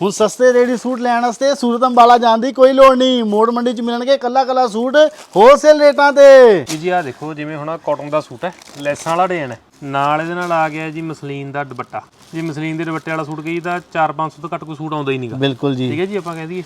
ਹੁਣ ਸਸਤੇ ready suit ਲੈਣ ਵਾਸਤੇ ਸੂਰਤ ਅੰਬਾਲਾ ਜਾਣ ਦੀ ਕੋਈ ਲੋੜ ਨਹੀਂ। ਮੋੜ ਮੰਡੀ 'ਚ ਮਿਲਣਗੇ ਕੱਲਾ ਕੱਲਾ ਸੂਟ ਹੋਲਸੇਲ ਰੇਟਾਂ ਤੇ। ਇਹ ਜੀ ਆ ਦੇਖੋ ਜਿਵੇਂ ਹੁਣ ਕਾਟਨ ਦਾ ਸੂਟ ਹੈ ਲੈਸਾਂ ਵਾਲਾ ਡਿਜ਼ਾਈਨ ਹੈ। ਨਾਲ ਇਹਦੇ ਨਾਲ ਆ ਗਿਆ ਜੀ ਮਸਲੀਨ ਦਾ ਦੁਪੱਟਾ। ਜੇ ਮਸਲੀਨ ਦੇ ਦੁਪੱਟੇ ਵਾਲਾ ਸੂਟ ਕਹੀ ਤਾਂ 4-500 ਤੋਂ ਘੱਟ ਕੋਈ ਸੂਟ ਆਉਂਦਾ ਹੀ ਨਹੀਂਗਾ ਬਿਲਕੁਲ ਜੀ। ਠੀਕ ਹੈ ਜੀ ਆਪਾਂ ਕਹਿ ਦਈਏ।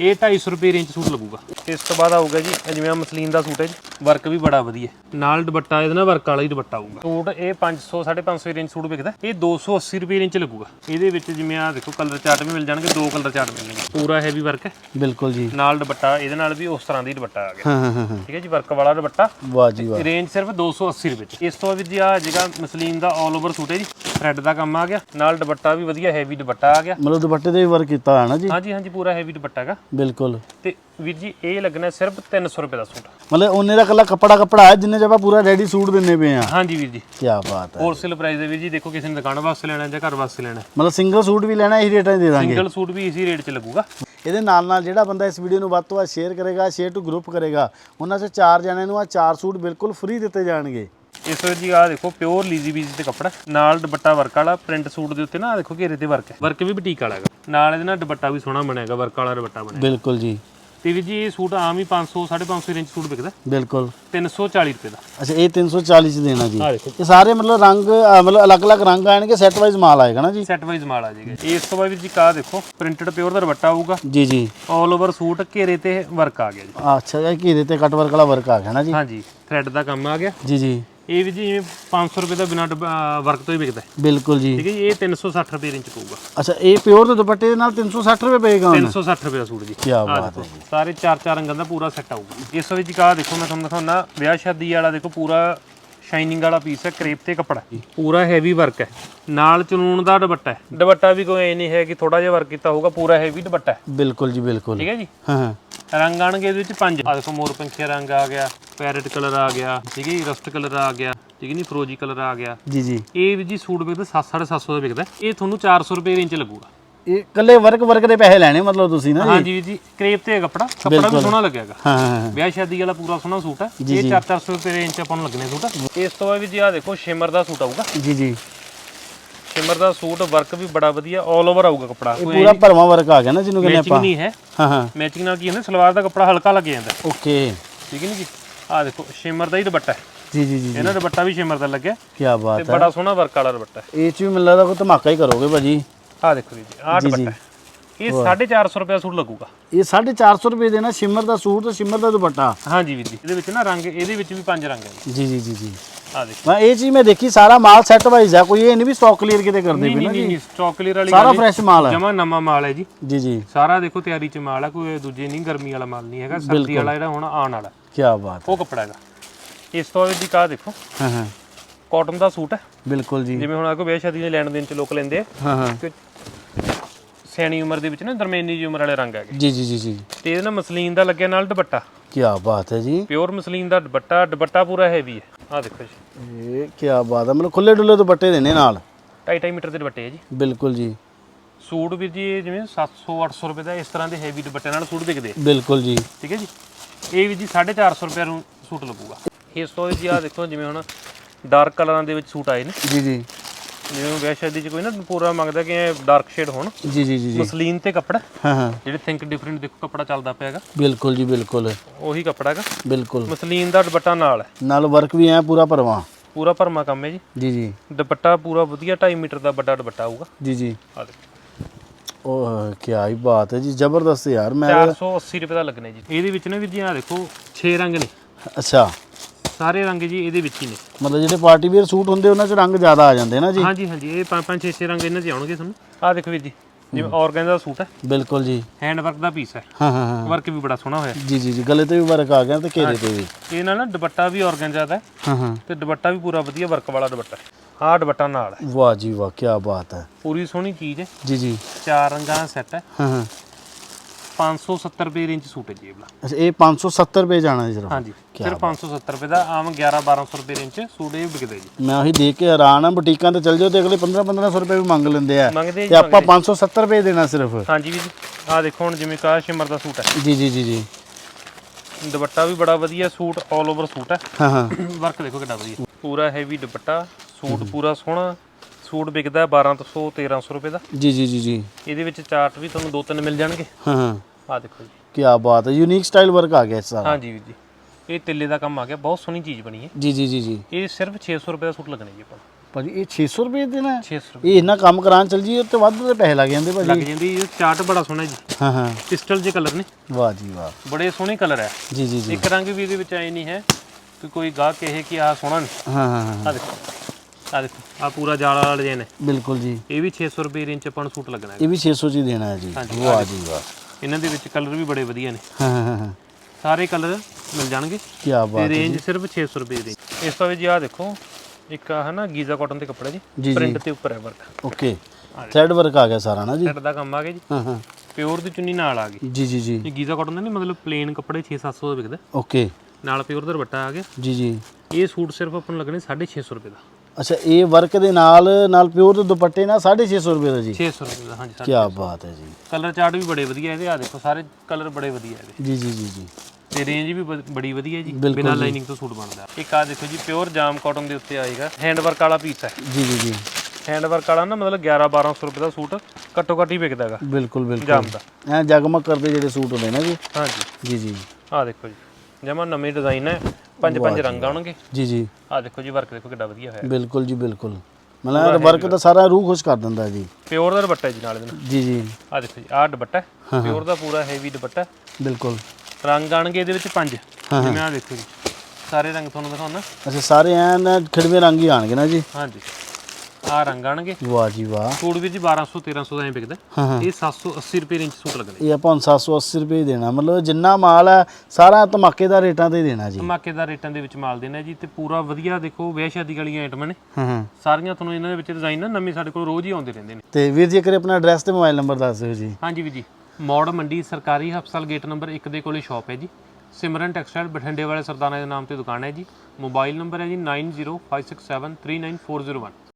ਇਹ 250 ਰੁਪਏ ਰੇਂਜ ਸੂਟ ਲੱਗੂਗਾ। ਇਸ ਤੋਂ ਬਾਅਦ ਆਊਗਾ ਜੀ ਜਿਵੇਂ ਮਸਲੀਨ ਦਾ ਸੂਟ ਹੈ ਜੀ। ਵਰਕ ਵੀ ਬੜਾ ਵਧੀਆ। ਨਾਲ ਦੁਪੱਟਾ ਇਹਦੇ ਨਾਲ ਵਰਕ ਵਾਲਾ ਹੀ ਦੁਪੱਟਾ ਆਊਗਾ। ਸੂਟ ਇਹ 500 550 ਰੇਂਜ ਸੂਟ ਵਿਕਦਾ। ਇਹ 280 ਰੁਪਏ ਰੇਂਜ ਲੱਗੂਗਾ। ਇਹਦੇ ਵਿੱਚ ਜਿਵੇਂ ਆ ਦੇਖੋ ਕਲਰ ਚਾਰਟ ਵੀ ਮਿਲ ਜਾਣਗੇ ਦੋ ਕਲਰ ਚਾਰਟ ਮਿਲਣਗੇ। ਪੂਰਾ ਹੈਵੀ ਵਰਕ ਹੈ। ਬਿਲਕੁਲ ਜੀ। ਨਾਲ ਦੁਪੱਟਾ ਇਹਦੇ ਨਾਲ ਵੀ ਉਸ ਤਰ੍ਹਾਂ ਦੀ ਦੁਪੱਟਾ ਆ ਗਿਆ। ਹਾਂ ਹਾਂ ਹਾਂ ਹਾਂ। ਠੀਕ ਹੈ ਜੀ ਵਰਕ ਵਾਲਾ ਦੁਪੱਟਾ। ਵਾਹ ਜੀ ਵਾਹ। ਰੇਂਜ ਸਿਰਫ 280 ਰੁਪਏ ਚ। ਇਸ ਤੋਂ ਬਾਅਦ ਜੀ ਆ ਜਿਹੜਾ ਮਸਲੀਨ ਦਾ 올 ਓਵਰ ਸੂਟ ਹੈ ਜੀ ਥ੍ਰੈਡ ਦਾ ਕੰਮ ਆ ਗਿਆ। ਨਾਲ ਦੁਪੱਟਾ ਵੀ ਵਧੀਆ ਹੈਵੀ ਦੁਪੱਟਾ ਆ ਗਿਆ। ਮਤਲਬ ਦੁਪੱਟੇ ਤੇ ਵੀ ਵਰਕ ਕੀਤਾ ਹੋਇਆ ਨਾ ਜੀ? ਹਾਂਜੀ ਹਾਂਜੀ ਪੂਰਾ ਹੈਵੀ ਦੁਪੱਟਾ ਹੈਗਾ। ਬਿਲਕੁਲ। ਤੇ ਵੀਰ ਜੀ ਇਹ ਲੱਗਣਾ ਸਿਰਫ 300 ਰੁਪਏ ਦਾ ਸੂਟ। ਮਤਲਬ ਉਹਨੇ ਦਾ ਕੱਲਾ ਕੱਪੜਾ ਕੱਪੜਾ ਹੈ ਜਿੰਨੇ ਚ ਆਪਾਂ ਪੂਰਾ ਰੈਡੀ ਸੂਟ ਦਿੰਨੇ ਪਏ ਆ? ਹਾਂਜੀ ਵੀਰ ਜੀ। ਕੀ ਬਾਤ ਹੈ। ਹੋਲਸੇਲ ਪ੍ਰਾਈਸ ਦੇ ਵੀਰ ਜੀ ਦੇਖੋ ਕਿਸੇ ਨੇ ਦੁਕਾਨ ਵਾਸਤੇ ਲੈਣਾ ਜਾਂ ਘਰ ਵਾਸਤੇ ਲੈਣਾ। ਮਤਲਬ ਸਿੰਗਲ ਸੂਟ ਵੀ ਲੈਣਾ ਇਹੀ ਰੇਟਾਂ 'ਚ ਦੇ ਦਾਂਗੇ। ਸਿੰਗਲ ਸੂਟ ਵੀ ਇਸੀ ਰੇਟ 'ਚ ਲੱਗੂਗਾ। ਇਹਦੇ ਨਾਲ ਨਾਲ ਜਿਹੜਾ ਬੰਦਾ ਇਸ ਵੀਡੀਓ ਨੂੰ ਵੱਧ ਤੋਂ ਵੱਧ ਸ਼ੇਅਰ ਕਰੇਗਾ ਸ਼ੇਅਰ ਟੂ ਗਰੁੱਪ ਕਰੇਗਾ ਉਹਨਾਂ 'ਚ ਚਾਰ ਜਣਿਆਂ ਨੂੰ ਆ ਚਾਰ ਸੂਟ ਬਿਲਕੁਲ ਫ੍ਰੀ ਦਿੱਤੇ ਜਾਣਗੇ। ਇਸ ਵਿੱਚ ਜੀ ਆ ਦੇਖੋ ਪਿਓਰ ਲੀਜ਼ੀ ਬੀਜ਼ੀ ਤੇ ਕੱਪੜਾ ਨਾਲ ਦੁਪੱਟਾ ਵਰਕ ਵਾਲਾ ਪ੍ਰਿੰਟ ਸੂਟ ਦੇ ਉੱਤੇ ਨਾ ਆਹ ਦੇਖੋ ਘੇਰੇ ਤੇ ਵਰਕ ਹੈ। ਵਰਕ ਵੀ ਬੁਟੀਕ ਵਾਲਾ ਹੈਗਾ। ਨਾਲ ਇਹਦੇ ਨਾਲ ਦੁਪੱਟਾ ਵੀ ਸੋਹਣਾ ਬਣਿਆ ਹੈਗਾ ਵਰਕ ਵਾਲਾ ਦੁਪੱਟਾ ਬਣਿਆ ਬਿਲਕੁਲ ਜੀ। ਤੇ ਵੀਰ ਜੀ ਇਹ ਸੂਟ ਆਮ ਹੀ 500 550 ਰੇਂਜ ਸੂਟ ਵਿਕਦਾ। ਬਿਲਕੁਲ। 340 ਰੁਪਏ ਦਾ। ਅੱਛਾ ਇਹ 340 ਚ ਦੇਣਾ ਜੀ। ਇਹ ਸਾਰੇ ਮਤਲਬ ਰੰਗ ਮਤਲਬ ਅਲੱਗ-ਅਲੱਗ ਰੰਗ ਆਣਗੇ ਸੈੱਟ ਵਾਈਜ਼ ਮਾਲ ਆਏਗਾ ਨਾ ਜੀ? ਸੈਟ ਵਾਈਜ਼ ਮਾਲ ਆ ਜਾਏਗਾ ਇਸ ਤੋਂ ਬਾਅਦ ਜੀ ਕਾ ਦੇਖੋ ਪ੍ਰਿੰਟਡ ਪਿਓਰ ਦਾ ਦੁਪੱਟਾ ਆਊਗਾ। ਜੀ ਜੀ। 올 ਓਵਰ ਸੂਟ ਘੇਰੇ ਤੇ ਵਰਕ ਆ ਗਿਆ ਜੀ। ਅੱਛਾ ਜੀ ਘੀਰੇ ਤੇ ਕੱਟ ਵਰਕ ਵਾਲਾ ਵਰਕ ਆ ਗਿਆ ਨਾ ਜੀ? ਹਾਂਜੀ ਥ੍ਰੈਡ ਦਾ ਕੰਮ ਆ ਗਿਆ। ਜੀ ਜੀ। ਇਹ ਵੀ ਜੀ ਜਿਵੇਂ 500 ਰੁਪਏ ਦਾ ਬਿਨਾ ਵਰਕ ਤੋਂ ਹੀ ਵਿਕਦਾ ਹੈ। ਬਿਲਕੁਲ ਜੀ। ਠੀਕ ਹੈ ਜੀ ਇਹ 360 ਰੁਪਏ ਰੇਂਜ ਪਊਗਾ। ਅੱਛਾ ਇਹ ਪਿਓਰ ਦੇ ਦੁਪੱਟੇ ਦੇ ਨਾਲ 360 ਰੁਪਏ ਪਏਗਾ ਹੁਣ? 360 ਰੁਪਏ ਦਾ ਸੂਟ ਜੀ। ਕੀ ਬਾਤ ਹੈ ਸਾਰੇ ਚਾਰ ਚਾਰ ਰੰਗਾਂ ਦਾ ਪੂਰਾ ਸੈੱਟ ਆਊਗਾ। ਇਸ ਵਿੱਚ ਕਾ ਦੇਖੋ ਮੈਂ ਤੁਹਾਨੂੰ ਦਿਖਾਉਣਾ ਵਿਆਹ ਸ਼ਾਦੀ ਵਾਲਾ ਦੇਖੋ ਪੂਰਾ ਸ਼ਾਈਨਿੰਗ ਵਾਲਾ ਪੀਸ ਹੈ ਕਰੇਪ ਤੇ ਕੱਪੜਾ। ਪੂਰਾ ਹੈਵੀ ਵਰਕ ਹੈ। ਨਾਲ ਚਨੂਨ ਦਾ ਦੁਪੱਟਾ ਹੈ। ਦੁਪੱਟਾ ਵੀ ਕੋਈ ਐ ਨਹੀਂ ਹੈ ਕਿ ਥੋੜਾ ਜਿਹਾ ਵਰਕ ਕੀਤਾ ਹੋਊਗਾ ਪੂਰਾ ਹੈਵੀ ਦੁਪੱਟਾ ਹੈ। ਬਿਲਕੁਲ ਜੀ ਬਿਲਕੁਲ। ਠੀਕ ਹੈ ਜੀ। ਹਾਂ ਹਾਂ। ਰੰਗ ਆਣਗੇ ਇਹਦੇ ਵਿੱਚ ਪੰਜ। ਆ ਦੇਖੋ ਮੋਰ ਪੰਖੀਆ ਰੰਗ ਆ ਗਿਆ ਪੈਰਟ ਕਲਰ ਆ ਗਿਆ ਠੀਕ ਹੈ ਜੀ ਰਸਟ ਕਲਰ ਆ ਗਿਆ ਠੀਕ ਹੈ ਨਹੀਂ ਫਰੋਜੀ ਕਲਰ ਆ ਗਿਆ। ਜੀ ਜੀ। ਇਹ ਵੀ ਜੀ ਸੂਟ ਵਿਕਦਾ 750 ਦਾ ਵਿਕਦਾ। ਇਹ ਤੁਹਾਨੂੰ 400 ਰੁਪਏ ਰੇਂਜ ਚ ਲੱਗੂਗਾ। ਇਹ ਕੱਲੇ ਵਰਕ ਵਰਕ ਦੇ ਪੈਸੇ ਲੈਣੇ ਮਤਲਬ ਤੁਸੀਂ ਨਾ ਜੀ? ਹਾਂਜੀ ਵੀਰ ਜੀ ਕਰੇਪ ਤੇ ਹੈ ਕੱਪੜਾ ਕੱਪੜਾ ਵੀ ਸੋਹਣਾ ਲੱਗੇਗਾ ਹਾਂ ਹਾਂ ਹਾਂ। ਵਿਆਹ ਸ਼ਾਦੀ ਵਾਲਾ ਪੂਰਾ ਸੋਹਣਾ ਸੂਟ ਹੈ। ਇਹ 4-400 ਰੁਪਏ ਰੇਂਜ ਚ ਆਪਾਂ ਨੂੰ ਲੱਗਣੇ ਸੂਟ। ਇਸ ਤੋਂ ਬਾਅਦ ਵੀ ਜੀ ਆ ਦੇਖੋ ਸ਼ਿਮਰ ਦਾ ਸੂਟ ਆਊਗਾ। ਜੀ ਜੀ। ਸ਼ਿਮਰ ਦਾ ਸੂਟ ਵਰਕ ਵੀ ਬੜਾ ਵਧੀਆ 올 ਓਵਰ ਆਊਗਾ ਕੱਪੜਾ। ਇਹ ਪੂਰਾ ਭਰਵਾਂ ਵਰਕ ਆ ਗਿਆ ਨਾ ਜਿਹਨੂੰ ਕਹਿੰਦੇ ਮੈਚਿੰਗ ਆਪਾਂ। ਨਹੀਂ ਹੈ। ਹਾਂ ਹਾਂ। ਮੈਚਿੰਗ ਨਾਲ ਕੀ ਹੁੰਦਾ ਸਲਵਾਰ ਦਾ ਕੱਪੜਾ ਹਲਕਾ ਲੱਗ ਜਾਂਦਾ। ਓਕੇ ਠੀਕ ਹੈ ਨੀ ਜੀ? ਆ ਦੇਖੋ ਸ਼ਿਮਰ ਦਾ ਹੀ ਦੁਪੱਟਾ ਹੈ। ਜੀ ਜੀ ਜੀ ਇਹਨਾਂ ਦਾ ਦੁਪੱਟਾ ਵੀ ਸ਼ਿਮਰ ਦਾ ਲੱਗਿਆ। ਕੀ ਬਾਤ ਤੇ ਹੈ। ਬੜਾ ਸੋਹਣਾ ਵਰਕ ਵਾਲਾ ਦੁਪੱਟਾ ਹੈ। ਇਹ ਚ ਵੀ ਮੈਨੂੰ ਲੱਗਦਾ ਕੋਈ ਧਮਾਕਾ ਹੀ ਕਰੋਗੇ ਭਾਜੀ। ਆ ਦੇਖੋ ਜੀ ਆ ਦੁਪੱਟਾ ਹੈ। ਇਹ 450 ਰੁਪਏ ਸੂਟ ਲੱਗੂਗਾ। ਇਹ 450 ਰੁਪਏ ਦੇ ਨਾ ਸ਼ਿਮਰ ਦਾ ਸੂਟ ਤੇ ਸ਼ਿਮਰ ਦਾ ਦੁਪੱਟਾ। ਹਾਂਜੀ ਵੀਰ ਜੀ ਇਹਦੇ ਵਿੱਚ ਨਾ ਰੰਗ ਇਹਦੇ ਵਿੱਚ ਵੀ ਪੰਜ ਰੰਗ ਹੈ ਜੀ ਜੀ ਜੀ ਜੀ। ਆ ਦੇਖੋ। ਮੈਂ ਇਹ ਚੀਜ਼ ਮੈਂ ਦੇਖੀ ਸਾਰਾ ਮਾਲ ਸੈੱਟ ਵਾਈਜ਼ ਆ ਕੋਈ ਇਹ ਨਹੀਂ ਵੀ ਸਟਾਕ ਕਲੀਅਰ ਕਿਤੇ ਕਰਦੇ ਨਹੀਂ ਵੀ ਨਹੀਂ ਨਾ ਜੀ। ਨਹੀਂ ਸਟਾਕ ਕਲੀਅਰ ਵਾਲੀ ਸਾਰਾ ਫਰੈਸ਼ ਮਾਲ ਹੈ ਜਮਾ ਨਵਾਂ ਮਾਲ ਹੈ ਜੀ। ਜੀ ਜੀ। ਸਾਰਾ ਦੇਖੋ ਤਿਆਰੀ ਚ ਮਾਲ ਹੈ ਕੋਈ ਦੂਜੇ ਨਹੀਂ ਗਰਮੀ ਵਾਲਾ ਮਾਲ ਨਹੀਂ ਹੈਗਾ ਸਰਦੀ ਵਾਲਾ ਜਿਹੜਾ ਹੁਣ ਆਉਣ ਵਾਲਾ। ਕੀ ਬਾਤ ਉਹ ਕੱਪੜਾ ਹੈਗਾ। ਇਸ ਤੋਂ ਬਾਅਦ ਜੀ ਕਾ ਦੇਖੋ। ਹਾਂ ਹਾਂ। ਕਾਟਨ ਦਾ ਸੂਟ ਹੈ। ਬਿਲਕੁਲ ਜੀ। ਜਿਵੇਂ ਹੁਣ ਆ ਕੋਈ ਵਿਆਹ ਸ਼ਾਦੀ ਦੇ ਲੈਣ ਦੇਣ ਚ ਲੋਕ ਲੈਂਦੇ ਆ। ਹਾਂ ਹਾਂ। ਕਿ ਸਿਆਣੀ ਉਮਰ ਦੇ ਵਿੱਚ ਨਾ ਦਰਮਿਆਨੀ ਜੀ ਉਮਰ ਵਾਲੇ ਰੰਗ ਹੈਗੇ। ਜੀ ਜੀ ਜੀ ਜੀ। ਤੇ ਇਹਦੇ ਨਾਲ ਮਸਲੀਨ ਦਾ ਲੱਗਿਆ ਨਾਲ ਦੁਪੱਟਾ। ਕੀ ਬਾਤ ਹੈ ਜੀ। ਪਿਓਰ ਮਸਲੀਨ ਦਾ ਦੁਪੱਟਾ ਦੁਪੱਟਾ ਪੂਰਾ ਹੈਵੀ ਹੈ। ਆ ਦੇਖੋ ਜੀ। ਇਹ ਕੀ ਬਾਤ ਹੈ ਮਤਲਬ ਖੁੱਲੇ ਡੁੱਲੇ ਦੁਪੱਟੇ ਦੇਣੇ ਨਾਲ? 2.5 ਮੀਟਰ ਦੇ ਦੁਪੱਟੇ ਹੈ ਜੀ। ਬਿਲਕੁਲ ਜੀ। ਸੂਟ ਵੀਰ ਜੀ ਇਹ ਜਿਵੇਂ 700 800 ਰੁਪਏ ਦਾ ਇਸ ਤਰ੍ਹਾਂ ਦੇ ਹੈਵੀ ਦੁਪੱਟੇ ਨਾਲ ਸੂਟ ਵਿਕਦੇ। ਆ ਬਿਲਕੁਲ ਜੀ। ਠੀਕ ਹੈ ਜੀ? ਇਹ ਵੀ ਜੀ 450 ਰੁਪਏ ਨੂੰ ਸੂਟ ਲੱਗੂਗਾ ਇਸ ਤੋਂ ਜੀ ਆ ਦੇਖੋ ਜਿਵੇਂ ਹੁਣ ਡਾਰਕ ਕਲਰਾਂ ਦੇ ਵਿੱਚ ਸੂਟ ਆਏ ਨੇ। ਜੀ ਜੀ। ਜਿਵੇਂ ਵਿਆਹ ਸ਼ਾਦੀ 'ਚ ਕੋਈ ਨਾ ਪੂਰਾ ਮੰਗਦਾ ਕਿ ਡਾਰਕ ਸ਼ੇਡ ਹੋਣ। ਜੀ ਜੀ ਜੀ ਜੀ। ਮਸਲੀਨ ਤੇ ਕੱਪੜਾ। ਹਾਂ ਹਾਂ। ਜਿਹੜੇ ਥਿੰਕ ਡਿਫਰੈਂਟ ਦੇਖੋ ਕੱਪੜਾ ਚੱਲਦਾ ਪਿਆ ਹੈਗਾ ਬਿਲਕੁਲ ਜੀ ਬਿਲਕੁਲ। ਉਹੀ ਕੱਪੜਾ ਹੈਗਾ। ਬਿਲਕੁਲ। ਮਸਲੀਨ ਦਾ ਦੁਪੱਟਾ ਨਾਲ। ਹੈ ਨਾਲ ਵਰਕ ਵੀ ਐ ਪੂਰਾ ਭਰਵਾਂ। ਪੂਰਾ ਭਰਮਾ ਕੰਮ ਹੈ ਜੀ। ਜੀ ਜੀ। ਦੁਪੱਟਾ ਪੂਰਾ ਵਧੀਆ 2.5 ਮੀਟਰ ਦਾ ਵੱਡਾ ਦੁਪੱਟਾ ਆਊਗਾ ਜੀ ਜੀ। ਆ ਦੇਖੋ। ਉਹ ਕੀ ਹੀ ਬਾਤ ਹੈ ਜੀ ਜ਼ਬਰਦਸਤ ਯਾਰ ਮੈਂ 480 ਰੁਪਏ ਦਾ ਲੱਗਣੇ ਜੀ। ਇਹਦੇ ਵਿੱਚ ਨਾ ਵੀਰ ਜੀ ਆ ਦੇਖੋ 6 ਰੰਗ ਨੇ। ਅੱਛਾ। ਸਾਰੇ ਰੰਗ ਜੀ ਇਹਦੇ ਵਿੱਚ ਹੀ ਨੇ। ਮਤਲਬ ਜਿਹੜੇ ਪਾਰਟੀ ਵੇਅਰ ਸੂਟ ਹੁੰਦੇ ਉਹਨਾਂ 'ਚ ਰੰਗ ਜ਼ਿਆਦਾ ਆ ਜਾਂਦੇ ਨਾ ਜੀ? ਹਾਂਜੀ ਹਾਂਜੀ ਇਹ 5 5 6 6 ਰੰਗ ਇਹਨਾਂ 'ਚ ਆਉਣਗੇ ਤੁਹਾਨੂੰ ਆ ਦੇਖੋ ਵੀਰ ਜੀ ਜਿਵੇਂ ਔਰਗੈਂਜ਼ਾ ਦਾ ਸੂਟ ਹੈ। ਬਿਲਕੁਲ ਜੀ। ਹੈਂਡ ਵਰਕ ਦਾ ਪੀਸ ਹੈ। ਹਾਂ ਹਾਂ ਹਾਂ। ਵਰਕ ਵੀ ਬੜਾ ਸੋਹਣਾ ਹੋਇਆ। ਜੀ ਜੀ ਜੀ ਗਲੇ ਤੇ ਵੀ ਵਰਕ ਆ ਗਿਆ ਤੇ ਘੇਰੇ ਤੇ ਵੀ। ਇਹ ਨਾਲ ਨਾ ਦੁਪੱਟਾ ਵੀ ਔਰਗੈਂਜ਼ਾ ਦਾ ਹੈ ਹਾਂ ਹਾਂ। ਤੇ ਦੁਪੱਟਾ ਵੀ ਪੂਰਾ ਵਧੀਆ ਵਰਕ ਵਾਲਾ ਦੁਪੱਟਾ ਆਹ ਦੁਪੱਟਾ ਨਾਲ ਹੈ। ਵਾਹ ਜੀ ਵਾਹ ਕੀ ਬਾਤ ਹੈ। ਪੂਰੀ ਸੋਹਣੀ ਚੀਜ਼ ਹੈ। ਜੀ ਜੀ। ਚਾਰ ਰੰਗਾਂ ਦਾ ਸੈੱਟ ਹੈ। ਹਾਂ ਹਾਂ। 570 ਰੁਪਏ ਰੇਂਜ ਸੂਟ ਹੈ ਜੀ ਇਹ ਵਾਲਾ। ਅੱਛਾ ਇਹ 570 ਰੁਪਏ ਜਾਣਾ ਜੀ ਸਿਰਫ? ਹਾਂਜੀ ਸਿਰਫ 570 ਰੁਪਏ ਦਾ ਆਮ 11 1200 ਰੁਪਏ ਰੇਂਜ ਸੂਟ ਇਹ ਵਿਕਦੇ ਜੀ। ਮੈਂ ਉਹੀ ਦੇਖ ਕੇ ਹੈਰਾਨ ਆ ਬੁਟੀਕਾਂ ਤੇ ਚੱਲ ਜਾਓ ਤੇ ਅਗਲੇ 15 1500 ਰੁਪਏ ਵੀ ਮੰਗ ਲੈਂਦੇ ਆ। ਮੰਗਦੇ ਤੇ ਆਪਾਂ 570 ਰੁਪਏ ਦੇਣਾ ਸਿਰਫ? ਹਾਂਜੀ ਵੀ ਜੀ ਆਹ ਦੇਖੋ ਹੁਣ ਜਿਵੇਂ ਕਾ ਸ਼ਿਮਰ ਦਾ ਸੂਟ ਹੈ। ਜੀ ਜੀ ਜੀ ਜੀ। ਦੁਪੱਟਾ ਵੀ ਬੜਾ ਵਧੀਆ ਸੂਟ 올 ਓਵਰ ਸੂਟ ਹੈ। ਹਾਂ ਹਾਂ। ਵਰਕ ਦੇਖੋ ਕਿੰਨਾ ਵਧੀਆ। ਪੂਰਾ ਹੈਵੀ ਦੁਪੱਟਾ ਸੂਟ ਪੂਰਾ ਸੋਹਣਾ। ਸੂਟ ਵਿਕਦਾ 1200 1300 ਰੁਪਏ ਦਾ। ਜੀ ਜੀ ਜੀ ਜੀ। ਇਹਦੇ ਵਿੱਚ ਚਾਰਟ ਵੀ ਤੁਹਾਨੂੰ ਦੋ ਤਿੰਨ ਮਿਲ ਜਾਣਗੇ। ਹਾਂ ਹਾਂ। ਆ ਦੇਖੋ ਜੀ। ਕੀ ਬਾਤ ਹੈ ਯੂਨੀਕ ਸਟਾਈਲ ਵਰਕ ਆ ਗਿਆ ਇਸ ਸਾਰਾ ਹਾਂਜੀ ਵੀਰ ਜੀ। ਇਹ ਤਿੱਲੇ ਦਾ ਕੰਮ ਆ ਗਿਆ ਬਹੁਤ ਸੋਹਣੀ ਚੀਜ਼ ਬਣੀ ਹੈ। ਜੀ ਜੀ ਜੀ ਜੀ। ਇਹ ਸਿਰਫ 600 ਰੁਪਏ ਦਾ ਸੂਟ ਲੱਗਣਾ ਜੀ ਆਪਾਂ ਨੂੰ। ਭਾਜੀ ਇਹ 600 ਰੁਪਏ 600 ਰੁਪਏ। ਇਹ ਇੰਨਾ ਕੰਮ ਕਰਾਉਣ ਚਲ ਜੀ ਤੇ ਵੱਧ ਦੇ ਪੈਸੇ ਲੱਗ ਜਾਂਦੇ ਲੱਗ ਭਾਜੀ ਜਾਂਦੀ ਇਹ ਚਾਰਟ ਬੜਾ ਸੋਹਣਾ ਜੀ। ਹਾਂ ਹਾਂ। ਪਿਸਟਲ ਜੇ ਕਲਰ ਨੇ। ਵਾਹ ਜੀ ਵਾਹ। ਬੜੇ ਸੋਹਣੇ ਕਲਰ ਹੈ। ਜੀ ਜੀ ਜੀ। ਇੱਕ ਰੰਗ ਵੀ ਇਹਦੇ ਵਿੱਚ ਆਏ ਨਹੀਂ ਹੈ ਕਿ ਕੋਈ ਗਾਹਕ ਕਹੇ ਕਿ ਆਹ ਸੋਹਣਾ ਨਹੀਂ। ਹਾਂ ਹਾਂ ਹਾਂ ਆ ਦੇਖੋ। ਆ ਦੇਖੋ ਆ ਪੂਰਾ ਜਾਲ ਵਾਲਾ ਡਿਜ਼ਾਈਨ ਹੈ। ਬਿਲਕੁਲ ਜੀ। ਇਹ ਵੀ 600 ਰੁਪਏ ਰੇਂਜ ਚ ਆਪਾਂ ਨੂੰ ਸੂਟ ਲੱਗਣਾ ਹੈ। ਇਹ ਵੀ 600 ਜੀ ਦੇਣਾ ਹੈ ਜੀ। ਹਾਂਜੀ, ਵਾਹ ਜੀ ਵਾਹ। ਇਹਨਾਂ ਦੇ ਵਿੱਚ ਕਲਰ ਵੀ ਬੜੇ ਵਧੀਆ ਨੇ। ਹਾਂ ਹਾਂ ਹਾਂ ਸਾਰੇ ਕਲਰ ਮਿਲ ਜਾਣਗੇ। ਕੀ ਤੇ ਬਾਤ ਹੈ ਰੇਂਜ ਸਿਰਫ 600 ਰੁਪਏ ਦੀ ਇਸ ਤੋਂ ਵੀ ਜੀ ਆ ਦੇਖੋ ਇੱਕ ਆ ਹੈ ਨਾ ਗੀਜ਼ਾ ਕਾਟਨ ਦੇ ਕੱਪੜੇ ਜੀ। ਜੀ। ਪ੍ਰਿੰਟ ਤੇ ਉੱਪਰ ਹੈ ਵਰਕ ਓਕੇ ਥ੍ਰੈਡ ਵਰਕ ਆ ਗਿਆ ਸਾਰਾ ਨਾ ਜੀ। ਸੈੱਟ ਦਾ ਕੰਮ ਆ ਗਿਆ ਜੀ। ਹਾਂ ਹਾਂ। ਪਿਓਰ ਦੀ ਚੁੰਨੀ ਨਾਲ ਆ ਗਈ। ਜੀ ਜੀ ਜੀ। ਇਹ ਗੀਜ਼ਾ ਕਾਟਨ ਦਾ ਨਹੀਂ ਮਤਲਬ ਪਲੇਨ ਕੱਪੜੇ 6-700 ਦਾ ਵਿਕਦਾ। ਓਕੇ ਨਾਲ ਪਿਓਰ ਦਾ ਦੁਪੱਟਾ ਆ ਗਿਆ। ਜੀ ਜੀ। ਇਹ ਸੂਟ ਸਿਰਫ ਆਪਾਂ ਨੂੰ ਲੱਗਣੇ 650 ਰੁਪਏ ਦਾ। ਅੱਛਾ ਇਹ ਵਰਕ ਦੇ ਨਾਲ ਨਾਲ ਪਿਓਰ ਦੁਪੱਟੇ ਨਾਲ 650 ਰੁਪਏ ਦਾ ਜੀ। 600 ਰੁਪਏ ਦਾ ਹਾਂਜੀ ਕੀ ਬਾਤ ਹੈ ਜੀ। ਕਲਰ ਚਾਰਟ ਵੀ ਬੜੇ ਵਧੀਆ ਇਹਦੇ ਆ ਦੇਖੋ ਸਾਰੇ ਕਲਰ ਬੜੇ ਵਧੀਆ ਇਹਦੇ। ਜੀ ਜੀ ਜੀ ਜੀ। ਤੇ ਰੇਂਜ ਵੀ ਬ- ਬੜੀ ਵਧੀਆ ਜੀ ਬਿਲਕੁਲ ਬਿਨਾਂ ਲਾਈਨਿੰਗ ਤੋਂ ਸੂਟ ਬਣਦਾ। ਇੱਕ ਆ ਦੇਖੋ ਜੀ ਪਿਓਰ ਜਾਮ ਕਾਟਨ ਦੇ ਉੱਤੇ ਆਏਗਾ ਹੈਂਡ ਵਰਕ ਵਾਲਾ ਪੀਸ ਹੈ। ਜੀ ਜੀ ਜੀ। ਹੈਂਡ ਵਰਕ ਵਾਲਾ ਨਾ ਮਤਲਬ 11 1200 ਰੁਪਏ ਦਾ ਸੂਟ ਘੱਟੋ ਘੱਟ ਹੀ ਵਿਕਦਾ ਹੈਗਾ। ਬਿਲਕੁਲ ਬਿਲਕੁਲ। ਜਾਮ ਦਾ। ਐ ਜਗਮਗ ਕਰਦੇ ਜਿਹੜੇ ਸੂਟ ਹੁੰਦੇ ਨਾ ਜੀ। ਹਾਂਜੀ। ਜੀ ਜੀ। ਆ ਦੇਖੋ ਜੀ ਜਮਾ ਨਵੇਂ ਡਿਜ਼ਾਈਨ ਹੈ। ਪੰਜ ਪੰਜ ਰੰਗ ਆਉਣਗੇ ਜੀ ਜੀ। ਆ ਦੇਖੋ ਜੀ ਵਰਕ ਦੇਖੋ ਕਿੱਡਾ ਵਧੀਆ ਹੋਇਆ। ਬਿਲਕੁਲ ਜੀ ਬਿਲਕੁਲ। ਮਤਲਬ ਇਹ ਵਰਕ ਦਾ ਸਾਰਾ ਰੂਹ ਖੁਸ਼ ਕਰ ਦਿੰਦਾ ਹੈ ਜੀ। ਪਿਓਰ ਦਾ ਦੁਪੱਟਾ ਜੀ ਨਾਲ ਇਹਦੇ ਨਾਲ। ਜੀ ਜੀ। ਆ ਦੇਖੋ ਜੀ ਆਹ ਦੁਪੱਟਾ ਪਿਓਰ ਦਾ ਪੂਰਾ ਹੈਵੀ ਦੁਪੱਟਾ। ਬਿਲਕੁਲ। ਰੰਗ ਆਣਗੇ ਇਹਦੇ ਵਿੱਚ ਪੰਜ। ਜਿਵੇਂ ਆ ਦੇਖੋ ਜੀ ਸਾਰੇ ਰੰਗ ਤੁਹਾਨੂੰ ਦਿਖਾਉਣਾ। ਅੱਛਾ ਸਾਰੇ ਐਨ ਖਿੜਵੇਂ ਰੰਗ ਹੀ ਆਣਗੇ ਨਾ ਜੀ। ਹਾਂਜੀ। ਆ ਰੰਗ ਆਣਗੇ। ਵਾਹ ਜੀ ਵਾਹ। ਸੂਟ ਵੀ ਜੀ 1200 1300 ਦਾ ਐਂ ਵਿਕਦਾ। ਇਹ 780 ਰੁਪਏ ਇੰਚ ਸੂਟ ਲੱਗਣੇ ਇਹ ਆਪਾਂ ਨੂੰ 780 ਰੁਪਏ ਦੇਣਾ। ਮਤਲਬ ਜਿੰਨਾ ਮਾਲ ਹੈ ਸਾਰਾ ਧਮਾਕੇਦਾਰ ਰੇਟਾਂ ਤੇ ਦੇਣਾ ਜੀ। ਧਮਾਕੇਦਾਰ ਰੇਟਾਂ ਦੇ ਵਿੱਚ ਮਾਲ ਦੇਣਾ ਜੀ ਤੇ ਪੂਰਾ ਵਧੀਆ ਦੇਖੋ ਵਿਆਹ ਸ਼ਾਦੀ ਵਾਲੀਆਂ ਆਈਟਮਾਂ ਨੇ। ਹਾਂ ਸਾਰੀਆਂ ਤੁਹਾਨੂੰ ਇਹਨਾਂ ਦੇ ਵਿੱਚ ਡਿਜ਼ਾਈਨ ਨਾ ਨਵੇਂ ਸਾਡੇ ਕੋਲ ਰੋਜ਼ ਹੀ ਆਉਂਦੇ ਰਹਿੰਦੇ ਨੇ। ਤੇ ਵੀਰ ਜੀ ਕਰੇ ਆਪਣਾ ਐਡਰੈਸ ਤੇ ਮੋਬਾਈਲ ਨੰਬਰ ਦੱਸ ਦਿਓ ਜੀ। ਹਾਂਜੀ ਵੀ ਜੀ ਮੌੜ ਮੰਡੀ ਸਰਕਾਰੀ ਹਸਪਤਾਲ ਗੇਟ ਨੰਬਰ 1 ਦੇ ਕੋਲੇ ਸ਼ਾਪ ਹੈ ਜੀ। ਸਿਮਰਨ ਟੈਕਸਟਾਈਲ ਬਠਿੰਡੇ ਵਾਲੇ ਸਰਦਾਨਾ ਦੇ ਨਾਮ ਤੇ ਦੁਕਾਨ ਹੈ ਜੀ। ਮੋਬਾਈਲ ਨੰਬਰ ਹੈ ਜੀ 9056739401